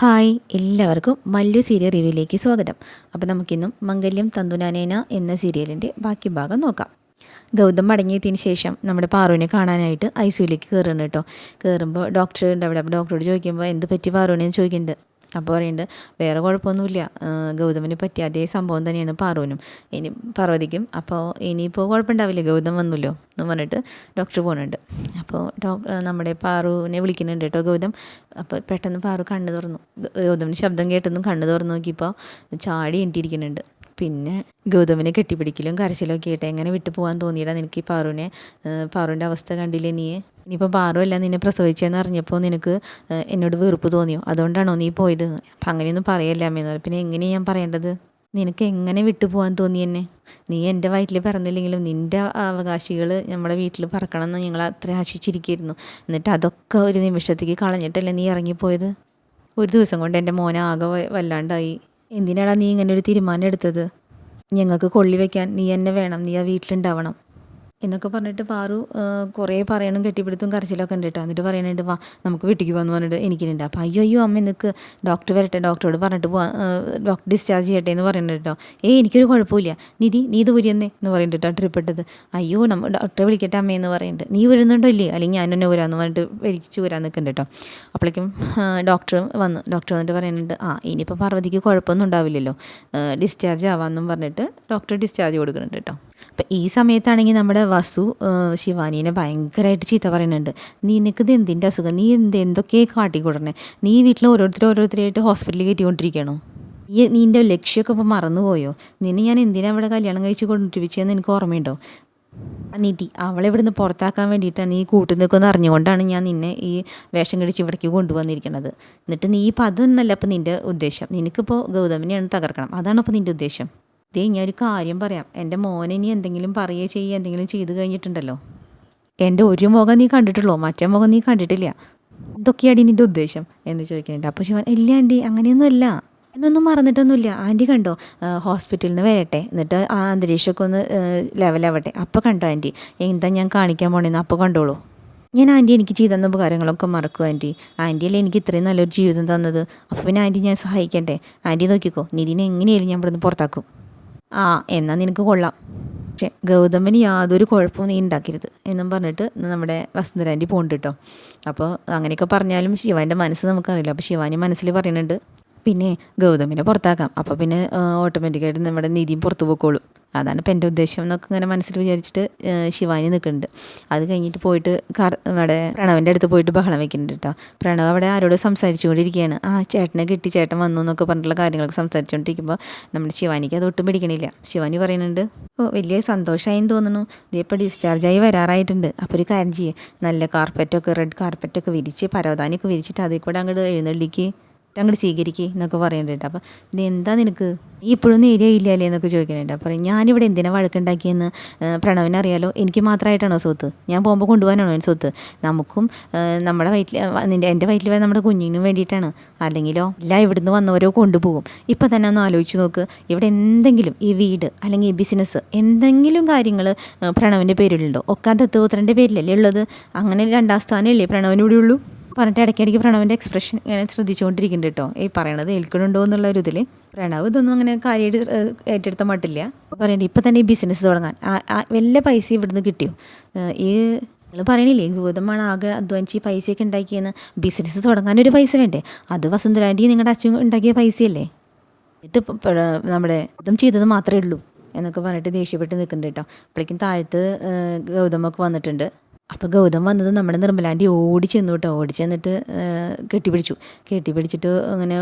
Hi എല്ലാവർക്കും Mallu serial റിവ്യൂയിലേക്ക് സ്വാഗതം. അപ്പോൾ നമുക്കിന്നും മംഗല്യം തന്തുനാനേന എന്ന സീരിയലിന്റെ ബാക്കി ഭാഗം നോക്കാം. ഗൗതം മടങ്ങിയതിന് ശേഷം നമ്മുടെ പാറുവിനെ കാണാനായിട്ട് ഐ സിയുലേക്ക് കയറുന്നു കേട്ടോ. കയറുമ്പോൾ ഡോക്ടർ ഉണ്ട് അവിടെ. ഡോക്ടറോട് ചോദിക്കുമ്പോൾ എന്ത് പറ്റി പാറുവിനെന്ന് ചോദിക്കുന്നുണ്ട്. അപ്പോൾ പറയുന്നുണ്ട് വേറെ കുഴപ്പമൊന്നുമില്ല. ഗൗതമിനെ പറ്റിയ അതേ സംഭവം തന്നെയാണ് പാർവനും ഇനി പാർവതിക്കും അപ്പോൾ ഇനിയിപ്പോൾ കുഴപ്പമുണ്ടാവില്ല ഗൗതം വന്നല്ലോ എന്ന് പറഞ്ഞിട്ട് ഡോക്ടർ പോകുന്നുണ്ട് അപ്പോൾ ഡോക് നമ്മുടെ പാറുവിനെ വിളിക്കുന്നുണ്ട് കേട്ടോ ഗൗതം. അപ്പോൾ പെട്ടെന്ന് പാറു കണ്ണ് തുറന്നു. ഗൗതമിന് ശബ്ദം കേട്ടൊന്നും കണ്ണ് തുറന്നു നോക്കിയപ്പോൾ ചാടി എണ്ടിയിരിക്കുന്നുണ്ട് പിന്നെ ഗൗതമിനെ കെട്ടിപ്പിടിക്കലും കരച്ചിലും ഒക്കെ ആയിട്ട് എങ്ങനെ വിട്ടു പോകാൻ നിനക്ക് ഈ പാറുവിനെ? പാറുവിന്റെ അവസ്ഥ കണ്ടില്ലേ നീ? ഇനിയിപ്പോൾ പാറു അല്ല നിന്നെ പ്രസവിച്ചതെന്ന് അറിഞ്ഞപ്പോൾ നിനക്ക് എന്നോട് വെറുപ്പ് തോന്നിയോ? അതുകൊണ്ടാണോ നീ പോയത്? അപ്പം അങ്ങനെയൊന്നും പറയല്ല അമ്മയെന്ന് പറഞ്ഞു പിന്നെ എങ്ങനെയാണ് ഞാൻ പറയേണ്ടത്? നിനക്ക് എങ്ങനെ വിട്ടു പോകാൻ തോന്നി എന്നെ? നീ എന്റെ വയറ്റിൽ പറന്നില്ലെങ്കിലും നിന്റെ അവകാശികൾ നമ്മുടെ വീട്ടിൽ പറക്കണം എന്ന് ഞങ്ങൾ അത്ര ആശിച്ചിരിക്കുന്നു എന്നിട്ട് അതൊക്കെ ഒരു നിമിഷത്തേക്ക് കളഞ്ഞിട്ടല്ലേ നീ ഇറങ്ങിപ്പോയത്? ഒരു ദിവസം കൊണ്ട് എന്റെ മോനെ ആകെ വ- വല്ലാണ്ടായി. എന്തിനാടാ നീ ഇങ്ങനെ ഒരു തീരുമാനം എടുത്തത്? ഞങ്ങൾക്ക് കൊള്ളി വെക്കാൻ നീ എന്നെ വേണം നീ ആ വീട്ടിലുണ്ടാവണം. എന്നൊക്കെ പറഞ്ഞിട്ട് പാറു കുറേ പറയണം കെട്ടിപ്പിടുത്തും കരച്ചിലൊക്കെ ഉണ്ട് കേട്ടോ എന്നിട്ട് പറയണുണ്ട് വാ നമുക്ക് വീട്ടിലേക്ക് പോകുന്നു പറഞ്ഞിട്ട് എനിക്കുണ്ട് അപ്പോൾ അയ്യോ അയ്യോ അമ്മ നിനക്ക് ഡോക്ടർ വരട്ടെ ഡോക്ടറോട് പറഞ്ഞിട്ട് പോവാ ഡോക്ടർ ഡിസ്ചാർജ് ചെയ്യട്ടെ എന്ന് പറയുന്നുണ്ട് കേട്ടോ. ഏ എനിക്കൊരു കുഴപ്പമില്ല. നിധി നീ ഇത് ഊരിയെന്നേ എന്ന് പറയുന്നുണ്ട് കേട്ടോ ട്രിപ്പ് ഇട്ടത്. അയ്യോ നമ്മ ഡോക്ടറെ വിളിക്കട്ടെ അമ്മയെന്ന് പറയുന്നുണ്ട് നീ വരുന്നുണ്ടോ ഇല്ലേ? അല്ലെങ്കിൽ ഞാൻ എന്നെ വരാമെന്ന് പറഞ്ഞിട്ട് വിളിച്ചു വരാൻ നിൽക്കുന്നുണ്ട് കേട്ടോ. അപ്പോഴേക്കും ഡോക്ടർ വന്നു ഡോക്ടർ വന്നിട്ട് പറയുന്നുണ്ട് ആ ഇനിയിപ്പോൾ പാർവതിക്ക് കുഴപ്പമൊന്നും ഉണ്ടാവില്ലല്ലോ. ഡിസ്ചാർജ് ആവാമെന്നും പറഞ്ഞിട്ട് ഡോക്ടർ ഡിസ്ചാർജ് കൊടുക്കുന്നുണ്ട് കേട്ടോ. അപ്പം ഈ സമയത്താണെങ്കിൽ നമ്മുടെ വസു ശിവാനീനെ ഭയങ്കരമായിട്ട് ചീത്ത പറയുന്നുണ്ട്. നിനക്ക് ഇത് എന്തിന്റെ അസുഖം? നീ എന്ത് എന്തൊക്കെ കാട്ടിക്കൂടണേ? നീ വീട്ടിൽ ഓരോരുത്തർ ഓരോരുത്തരായിട്ട് ഹോസ്പിറ്റലിൽ കയറ്റിക്കൊണ്ടിരിക്കണോ? ഈ നിന്റെ ലക്ഷ്യമൊക്കെ ഇപ്പോൾ മറന്നുപോയോ? നിന്നെ ഞാൻ എന്തിനാണ് ഇവിടെ കല്യാണം കഴിച്ച് കൊണ്ടിരിപ്പിച്ചതെന്ന് എനിക്ക് ഓർമ്മയുണ്ടോ? നിധി അവളെ ഇവിടുന്ന് പുറത്താക്കാൻ വേണ്ടിയിട്ടാണ് നീ കൂട്ടു നിൽക്കുമെന്ന് അറിഞ്ഞുകൊണ്ടാണ് ഞാൻ നിന്നെ ഈ വേഷം കടിച്ച് ഇവിടേക്ക് കൊണ്ടുവന്നിരിക്കുന്നത് എന്നിട്ട് നീ ഇപ്പം അതൊന്നല്ല അപ്പം നിന്റെ ഉദ്ദേശം. നിനക്കിപ്പോൾ ഗൗതമിനെയാണ് തകർക്കണം. അതാണ് അപ്പോൾ നിന്റെ ഉദ്ദേശം. ദേ ഞാൻ ഒരു കാര്യം പറയാം. എന്റെ മോനെ ഇനി എന്തെങ്കിലും പറയുകയോ ചെയ്യുക എന്തെങ്കിലും ചെയ്തു കഴിഞ്ഞിട്ടുണ്ടല്ലോ. എന്റെ ഒരു മുഖം നീ കണ്ടിട്ടുള്ളൂ? മറ്റേ മുഖം നീ കണ്ടിട്ടില്ല. എന്തൊക്കെയാടി നിന്റെ ഉദ്ദേശം? എന്ന് ചോദിക്കുന്നുണ്ട്. അപ്പോൾ ശിവൻ ഇല്ല ആന്റി അങ്ങനെയൊന്നുമല്ല. എന്നൊന്നും മറന്നിട്ടൊന്നുമില്ല. ആന്റി കണ്ടോ? ഹോസ്പിറ്റലിൽ നിന്ന് വരട്ടെ. എന്നിട്ട് ആ അന്തരീക്ഷമൊക്കെ ഒന്ന് ലെവലാവട്ടെ. അപ്പോൾ കണ്ടോ ആന്റി? എന്താ ഞാൻ കാണിക്കാൻ പോണേന്ന് അപ്പോൾ കണ്ടോളൂ. ഞാൻ ആന്റി എനിക്ക് ചെയ്തെന്ന ഉപകാരങ്ങളൊക്കെ മറക്കും ആന്റി. ആന്റിയല്ലേ എനിക്ക് ഇത്രയും നല്ലൊരു ജീവിതം തന്നത്. അപ്പോൾ പിന്നെ ആന്റി ഞാൻ സഹായിക്കട്ടെ ആന്റി നോക്കിക്കോ. നിതിനെ എങ്ങനെയായാലും ഞാൻ ഇവിടുന്ന് പുറത്താക്കും. ആ എന്നാൽ നിനക്ക് കൊള്ളാം. പക്ഷേ ഗൗതമന് യാതൊരു കുഴപ്പവും നീ ഉണ്ടാക്കരുത് എന്നും പറഞ്ഞിട്ട് നമ്മുടെ വസുന്ധരാന്റെ പോണ്ട് കേട്ടോ. അപ്പോൾ അങ്ങനെയൊക്കെ പറഞ്ഞാലും ശിവാന്റെ മനസ്സ് നമുക്കറിയില്ല. അപ്പോൾ ശിവാനി മനസ്സിൽ പറയുന്നുണ്ട് പിന്നെ ഗൗതമിനെ പുറത്താക്കാം. അപ്പോൾ പിന്നെ ഓട്ടോമാറ്റിക്കായിട്ട് നമ്മുടെ നിധിയും പുറത്തു പോയിക്കോളും. അതാണ് ഇപ്പം എന്റെ ഉദ്ദേശം എന്നൊക്കെ ഇങ്ങനെ മനസ്സിൽ വിചാരിച്ചിട്ട് ശിവാനി നിൽക്കുന്നുണ്ട് അത് കഴിഞ്ഞിട്ട് പോയിട്ട് കാർ നമ്മുടെ പ്രണവിന്റെ അടുത്ത് പോയിട്ട് ബഹളം വെക്കുന്നുണ്ട് കേട്ടോ പ്രണവ് അവിടെ ആരോട് സംസാരിച്ചുകൊണ്ടിരിക്കുകയാണ് ആ ചേട്ടനെ കിട്ടി ചേട്ടൻ വന്നു എന്നൊക്കെ പറഞ്ഞിട്ടുള്ള കാര്യങ്ങളൊക്കെ സംസാരിച്ചുകൊണ്ടിരിക്കുമ്പോൾ നമ്മുടെ ശിവാനിക്ക് അത് ഒട്ടും പിടിക്കണില്ല. ശിവാനി പറയുന്നുണ്ട് ഓ വലിയ സന്തോഷമായെന്ന് തോന്നുന്നു. ദേ ഇപ്പോൾ ഡിസ്ചാർജായി വരാറായിട്ടുണ്ട്. അപ്പോൾ ഒരു കാര്യം ചെയ്യേ. നല്ല കാർപ്പറ്റൊക്കെ റെഡ് കാർപ്പറ്റൊക്കെ വിരിച്ച് പരവതാനിയൊക്കെ വിരിച്ചിട്ട് അതിൽ കൂടെ അങ്ങോട്ട് എഴുന്നള്ളിക്ക്. അങ്ങോട്ട് സ്വീകരിക്കുക എന്നൊക്കെ പറയുന്നുണ്ട് അപ്പോൾ ഇത് എന്താ നിനക്ക്? നീ ഇപ്പോഴും ഇല്ലല്ലേ എന്നൊക്കെ ചോദിക്കുന്നുണ്ട് അപ്പോൾ ഞാനിവിടെ എന്തിനാണ് വഴക്കുണ്ടാക്കിയെന്ന്? പ്രണവിനെ അറിയാലോ എനിക്ക് മാത്രമായിട്ടാണോ സ്വത്ത്? ഞാൻ പോകുമ്പോൾ കൊണ്ടുപോകാനാണോ സ്വത്ത്? നമുക്കും നമ്മുടെ വയറ്റിൽ നിന്റെ എന്റെ വയറ്റിൽ വരെ നമ്മുടെ കുഞ്ഞിനും വേണ്ടിയിട്ടാണ്. അല്ലെങ്കിലോ എല്ലാം ഇവിടുന്ന് വന്നവരോ കൊണ്ടുപോകും. ഇപ്പം തന്നെ ഒന്ന് ആലോചിച്ച് നോക്ക്. ഇവിടെ എന്തെങ്കിലും ഈ വീട് അല്ലെങ്കിൽ ഈ ബിസിനസ് എന്തെങ്കിലും കാര്യങ്ങൾ പ്രണവിന്റെ പേരിലുണ്ടോ? ഒക്കെ ദത്തുപുത്രന്റെ പേരിലല്ലേ ഉള്ളത്? അങ്ങനെ രണ്ടാം സ്ഥാനമല്ലേ പ്രണവിനൂടെ ഉള്ളൂ പറഞ്ഞിട്ട് ഇടയ്ക്കിടയ്ക്ക് പ്രണവിന്റെ എക്സ്പ്രഷൻ ഇങ്ങനെ ശ്രദ്ധിച്ചുകൊണ്ടിരിക്കുന്നുണ്ട് കേട്ടോ. ഈ പറയണത് ഏൽക്കണുണ്ടോ എന്നുള്ള ഒരു ഇതിൽ പ്രണവ് ഇതൊന്നും അങ്ങനെ കാര്യമായിട്ട് ഏറ്റെടുത്ത മട്ടില്ല. പറയണ്ട ഇപ്പം തന്നെ ഈ ബിസിനസ് തുടങ്ങാൻ. ആ- വല്ല പൈസ ഇവിടുന്ന് കിട്ടിയോ? ഈ നിങ്ങൾ പറയണില്ലേ ഗൗതമാണ് ആകെ അധ്വാനിച്ച് ഈ പൈസയൊക്കെ ഉണ്ടാക്കിയെന്ന്. ബിസിനസ് തുടങ്ങാനൊരു പൈസ വേണ്ടേ? അത് വസുന്ധരാന്റെ നിങ്ങളുടെ അച്ഛൻ ഉണ്ടാക്കിയ പൈസയല്ലേ? എന്നിട്ട് നമ്മുടെ ഇതും ചെയ്തത് മാത്രമേ ഉള്ളൂ എന്നൊക്കെ പറഞ്ഞിട്ട് ദേഷ്യപ്പെട്ട് നിൽക്കുന്നുണ്ട് കേട്ടോ. അപ്പോഴേക്കും താഴത്ത് ഗൗതമൊക്കെ വന്നിട്ടുണ്ട്. അപ്പോൾ ഗൗതം വന്നത് നമ്മുടെ നിർമ്മലാന്റെ ഓടി ചെന്നു കേട്ടോ ഓടി ചെന്നിട്ട് കെട്ടിപ്പിടിച്ചു. കെട്ടിപ്പിടിച്ചിട്ട് അങ്ങനെ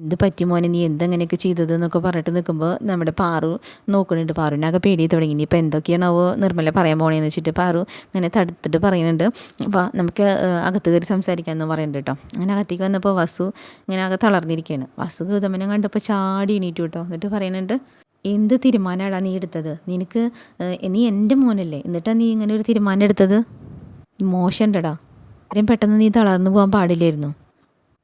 എന്ത് പറ്റി മോനെ? നീ എന്തെങ്ങനെയൊക്കെ ചെയ്തത്? എന്നൊക്കെ പറഞ്ഞിട്ട് നിൽക്കുമ്പോൾ നമ്മുടെ പാറു നോക്കുന്നുണ്ട്. പാറുവിനൊക്കെ പേടി തുടങ്ങി. ഇനിയിപ്പോൾ എന്തൊക്കെയാണാവോ നിർമ്മല പറയാൻ പോണേന്ന് വെച്ചിട്ട്? പാറു ഇങ്ങനെ തടുത്തിട്ട് പറയുന്നുണ്ട്. അപ്പോൾ നമുക്ക് അകത്ത് കയറി സംസാരിക്കാമെന്ന് പറയുന്നുണ്ട് കേട്ടോ അങ്ങനെ അകത്തേക്ക് വന്നപ്പോൾ വസു ഇങ്ങനെ ആകെ തളർന്നിരിക്കുകയാണ്. വസു ഗൗതമനെ കണ്ടപ്പോൾ ചാടി എണീറ്റു കേട്ടോ എന്നിട്ട് പറയുന്നുണ്ട് എന്ത് തീരുമാനമാണ് നീ എടുത്തത്? നിനക്ക് നീ എന്റെ മോനല്ലേ? എന്നിട്ടാണ് നീ ഇങ്ങനെ ഒരു തീരുമാനം എടുത്തത്? മോശമുണ്ടടാ. ഇത്രയും പെട്ടെന്ന് നീ തളർന്നു പോകാൻ പാടില്ലായിരുന്നു.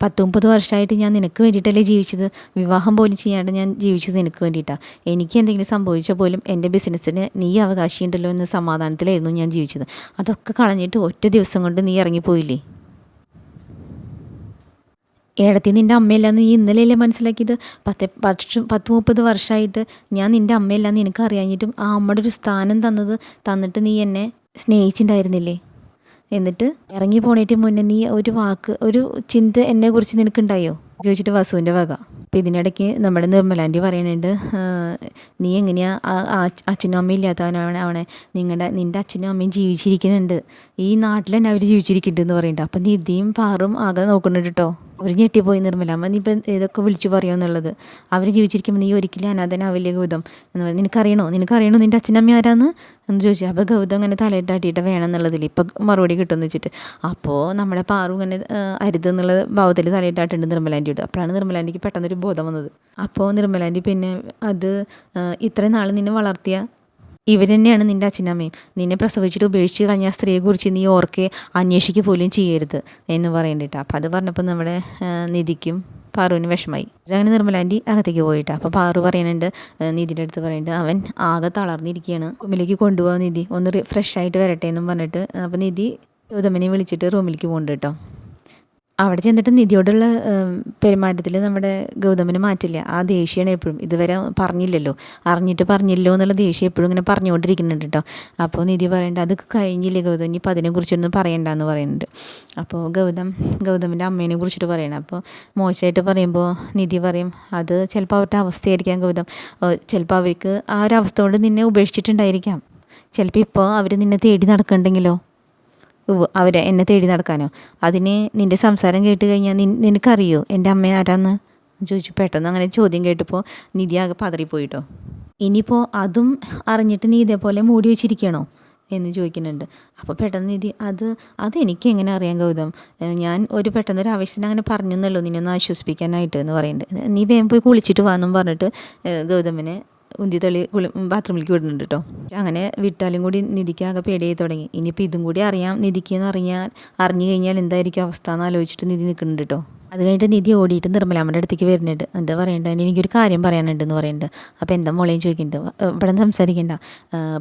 പത്ത് മുപ്പത് വർഷമായിട്ട് ഞാൻ നിനക്ക് വേണ്ടിയിട്ടല്ലേ ജീവിച്ചത്. വിവാഹം പോലും ചെയ്യാണ്ട് ഞാൻ ജീവിച്ചത് നിനക്ക് വേണ്ടിയിട്ടാണ് എനിക്ക് എന്തെങ്കിലും സംഭവിച്ചാൽ പോലും എന്റെ ബിസിനസ്സിന് നീ അവകാശിയുണ്ടല്ലോ എന്ന സമാധാനത്തിലായിരുന്നു ഞാൻ ജീവിച്ചത്. അതൊക്കെ കളഞ്ഞിട്ട് ഒറ്റ ദിവസം കൊണ്ട് നീ ഇറങ്ങിപ്പോയില്ലേ? ഏടത്തി നിന്റെ അമ്മയില്ലാന്ന് നീ ഇന്നലെയല്ലേ മനസ്സിലാക്കിയത്? പത്ത് വർഷം പത്ത് മുപ്പത് വർഷമായിട്ട് ഞാൻ നിന്റെ അമ്മയല്ലാന്ന് നിനക്ക് അറിയാഞ്ഞിട്ടും ആ അമ്മയുടെ ഒരു സ്ഥാനം തന്നത് തന്നിട്ട് നീ എന്നെ സ്നേഹിച്ചിട്ടുണ്ടായിരുന്നില്ലേ? എന്നിട്ട് ഇറങ്ങി പോണേറ്റ് മുന്നേ നീ ഒരു വാക്ക് ഒരു ചിന്ത എന്നെക്കുറിച്ച് നിനക്കുണ്ടായോ? ചോദിച്ചിട്ട് വസുവിന്റെ വക. അപ്പോൾ ഇതിനിടയ്ക്ക് നമ്മുടെ നിർമ്മലാന്റെ പറയുന്നുണ്ട് നീ എങ്ങനെയാ അച്ഛനും അമ്മയും ഇല്ലാത്തവനാണ് അവനെ നിങ്ങളുടെ നിന്റെ അച്ഛനും അമ്മയും ജീവിച്ചിരിക്കുന്നുണ്ട്. ഈ നാട്ടിൽ തന്നെ അവർ ജീവിച്ചിരിക്കുന്നുണ്ട് എന്ന് പറയുന്നുണ്ട്. അപ്പം നിധിയും പാറും ആകെ നോക്കുന്നുണ്ട് കേട്ടോ അവർ ഞെട്ടിപ്പോയി നിർമ്മല അമ്മ നീ ഇപ്പം ഇതൊക്കെ വിളിച്ചു പറയുമെന്നുള്ളത് അവർ ജീവിച്ചിരിക്കുമ്പോൾ നീ ഒരിക്കലും അനാഥനാവില്ലേ ഗൗതം? എന്ന് പറഞ്ഞു നിനക്കറിയണോ? നിനക്കറിയണോ നിന്റെ അച്ഛനമ്മ ആരാന്ന്? എന്ന് ചോദിച്ചു അപ്പോൾ ഗൗതം തലയിട്ട് തലയിട്ടാട്ടിയിട്ട് വേണം എന്നുള്ളതിൽ ഇപ്പം മറുപടി കിട്ടുമെന്ന് വെച്ചിട്ട്. അപ്പോൾ നമ്മുടെ പാറു ഇങ്ങനെ അരുത് എന്നുള്ള ഭാവത്തിൽ തലയിട്ടാട്ടുണ്ട് നിർമ്മലാന്റിയോട് അപ്പോഴാണ് നിർമ്മലാന്റിക്ക് പെട്ടെന്നൊരു ബോധം വന്നത്. അപ്പോൾ നിർമ്മലാന്റി പിന്നെ അത് ഇത്രയും നാൾ നിന്നെ വളർത്തിയ ഇവർ തന്നെയാണ് നിന്റെ അച്ഛനമ്മയും നിന്നെ പ്രസവിച്ചിട്ട് ഉപേക്ഷിച്ച് കഴിഞ്ഞ സ്ത്രീയെക്കുറിച്ച് നീ ഓർക്കെ അന്വേഷിക്കുക പോലും ചെയ്യരുത് എന്ന് പറയണ്ടിട്ട്. അപ്പോൾ അത് പറഞ്ഞപ്പോൾ നമ്മുടെ നിധിക്കും പാറുവിന് വിഷമായി. അങ്ങനെ നിർമ്മലാന്റി അകത്തേക്ക് പോയിട്ട്. അപ്പോൾ പാറു പറയുന്നുണ്ട് നിധിന്റെ അടുത്ത് പറയുന്നുണ്ട് അവൻ ആകെ തളർന്നിരിക്കുകയാണ് റൂമിലേക്ക് കൊണ്ടുപോകാൻ നിധി. ഒന്ന് ഫ്രഷ് ആയിട്ട് വരട്ടെ എന്നും പറഞ്ഞിട്ട്. അപ്പോൾ നിധി ഗൗതമനെ വിളിച്ചിട്ട് റൂമിലേക്ക് പോകുന്നുണ്ട് കേട്ടോ അവിടെ ചെന്നിട്ട് നിധിയോടുള്ള പെരുമാറ്റത്തിൽ നമ്മുടെ ഗൗതമന് മാറ്റില്ല. ആ ദേഷ്യമാണ് എപ്പോഴും. ഇതുവരെ പറഞ്ഞില്ലല്ലോ. അറിഞ്ഞിട്ട് പറഞ്ഞില്ലോ എന്നുള്ള ദേഷ്യം എപ്പോഴും ഇങ്ങനെ പറഞ്ഞുകൊണ്ടിരിക്കുന്നുണ്ട് കേട്ടോ. അപ്പോൾ നിധി പറയേണ്ട അത് കഴിഞ്ഞില്ലേ ഗൗതം? ഇനിയിപ്പോൾ അതിനെക്കുറിച്ചൊന്നും പറയണ്ടെന്ന് പറയുന്നുണ്ട് അപ്പോൾ ഗൗതം ഗൗതമിന്റെ അമ്മേനെ കുറിച്ചിട്ട് പറയണം. അപ്പോൾ മോശമായിട്ട് പറയുമ്പോൾ നിധി പറയും അത് ചിലപ്പോൾ അവരുടെ അവസ്ഥയായിരിക്കാം ഗൗതം. ചിലപ്പോൾ അവർക്ക് ആ ഒരു അവസ്ഥ കൊണ്ട് നിന്നെ ഉപേക്ഷിച്ചിട്ടുണ്ടായിരിക്കാം. ചിലപ്പോൾ ഇപ്പോൾ അവർ നിന്നെ തേടി നടക്കണ്ടെങ്കിലോ? അവരെ എന്നെ തേടി നടക്കാനോ? അതിന് നിന്റെ സംസാരം കേട്ട് കഴിഞ്ഞാൽ നിനക്കറിയോ? എന്റെ അമ്മ ആരാന്ന്? ചോദിച്ചു. പെട്ടെന്ന് അങ്ങനെ ചോദ്യം കേട്ടപ്പോൾ നിധി ആകെ പതറിപ്പോയിട്ടോ. ഇനിയിപ്പോൾ അതും അറിഞ്ഞിട്ട് നീ ഇതേപോലെ മൂടി വെച്ചിരിക്കണോ? എന്ന് ചോദിക്കുന്നുണ്ട്. അപ്പോൾ പെട്ടെന്ന് നിധി അത് അത് എനിക്ക് എങ്ങനെ അറിയാൻ ഗൗതം? ഞാൻ ഒരു പെട്ടെന്ന് ഒരു ആവശ്യത്തിന് അങ്ങനെ പറഞ്ഞു എന്നുള്ളൂ നിന്നെ ഒന്ന് ആശ്വസിപ്പിക്കാനായിട്ട് എന്ന് പറയുന്നുണ്ട്. നീ വേഗം പോയി കുളിച്ചിട്ട് വാന്നും പറഞ്ഞിട്ട് ഗൗതമിനെ ഉന്തി തള്ളി കുളി ബാത്റൂമിലേക്ക് വിടുന്നുണ്ട് കേട്ടോ അങ്ങനെ വിട്ടാലും കൂടി നിധിക്കാകെ പേടിയായി തുടങ്ങി. ഇനിയിപ്പോൾ ഇതും കൂടി അറിയാം. നിധിക്ക് എന്ന് അറിയാൻ അറിഞ്ഞു കഴിഞ്ഞാൽ എന്തായിരിക്കും അവസ്ഥ എന്ന് ആലോചിച്ചിട്ട് നിധി നിൽക്കുന്നുണ്ട് കേട്ടോ അത് കഴിഞ്ഞിട്ട് നിധി ഓടിയിട്ട് നിർമ്മലാമ്മയുടെ അടുത്തേക്ക് വരുന്നുണ്ട്. എന്താ പറയണ്ട? എനിക്കൊരു കാര്യം പറയാനുണ്ടെന്ന് പറയുന്നുണ്ട് അപ്പോൾ എന്താ മോളെയും ചോദിക്കുന്നുണ്ട് "വ- ഇവിടെ നിന്ന് സംസാരിക്കണ്ട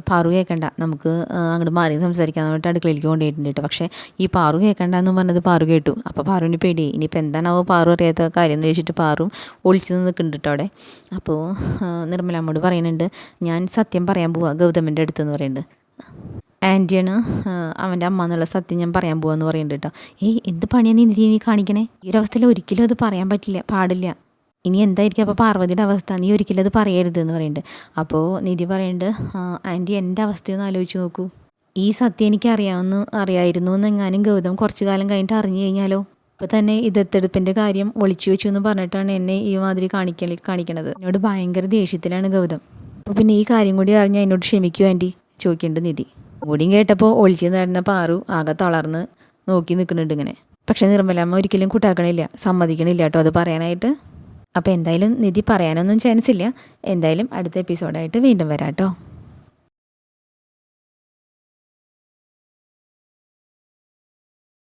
പാറു കേൾക്കണ്ട നമുക്ക് അങ്ങോട്ട് മാറി സംസാരിക്കാൻ പറഞ്ഞിട്ട് അടുക്കളയിലേക്ക് കൊണ്ടുപോയിട്ടുണ്ട് പക്ഷേ ഈ പാറു കേൾക്കണ്ട എന്ന് പറഞ്ഞത് പാറു കേട്ടു. അപ്പോൾ പാറുവിന് പേടി. ഇനിയിപ്പോൾ എന്താണാവോ പാറു അറിയാത്ത കാര്യം എന്ന് ചോദിച്ചിട്ട് പാറും ഒളിച്ചു നിൽക്കുന്നുണ്ട് അവിടെ. അപ്പോൾ നിർമ്മലാമ്മോട് പറയുന്നുണ്ട് ഞാൻ സത്യം പറയാൻ പോവാ ഗൗതമിന്റെ അടുത്തെന്ന് പറയുന്നുണ്ട്. ആന്റിയാണ് അവന്റെ അമ്മ എന്നുള്ള സത്യം ഞാൻ പറയാൻ പോവാന്ന് പറയുന്നുണ്ട് കേട്ടോ. ഏയ് എന്ത് പണിയാണ് നീ നീ കാണിക്കണേ? ഈ ഒരു അവസ്ഥയിൽ ഒരിക്കലും അത് പറയാൻ പറ്റില്ല പാടില്ല. ഇനി എന്തായിരിക്കും? അപ്പോൾ പാർവതിയുടെ അവസ്ഥ നീ ഒരിക്കലും അത് പറയരുത് എന്ന് പറയുന്നുണ്ട്. അപ്പോൾ നിധി പറയുന്നുണ്ട് "ആ, ആന്റി എന്റെ അവസ്ഥയൊന്ന് ആലോചിച്ച് നോക്കൂ. ഈ സത്യം എനിക്ക് അറിയാവുന്ന അറിയായിരുന്നു എന്നെങ്ങാനും ഗൗതം കുറച്ച് കാലം കഴിഞ്ഞിട്ട് അറിഞ്ഞു കഴിഞ്ഞാലോ? ഇപ്പം തന്നെ ഈ കാര്യം ഒളിച്ചു വെച്ചു എന്ന് പറഞ്ഞിട്ടാണ് എന്നെ ഈ മാതിരി കാണിക്കൽ കാണിക്കണത്. എന്നോട് ഭയങ്കര ദേഷ്യത്തിലാണ് ഗൗതം. അപ്പോൾ പിന്നെ ഈ കാര്യം കൂടി അറിഞ്ഞാൽ എന്നോട് ക്ഷമിക്കൂ ആന്റി ചോദിക്കേണ്ട നിധി. കൂടിയും കേട്ടപ്പോൾ ഒളിച്ചു നടന്ന പാറു ആകെ തളർന്ന് നോക്കി നിൽക്കുന്നുണ്ട് ഇങ്ങനെ. പക്ഷെ നിർമ്മലമ്മ ഒരിക്കലും കൂട്ടാക്കണില്ല. സമ്മതിക്കണില്ല കേട്ടോ അത് പറയാനായിട്ട്. അപ്പോൾ എന്തായാലും നിധി പറയാനൊന്നും ചാൻസ് ഇല്ല. എന്തായാലും അടുത്ത എപ്പിസോഡായിട്ട് വീണ്ടും വരാം കേട്ടോ.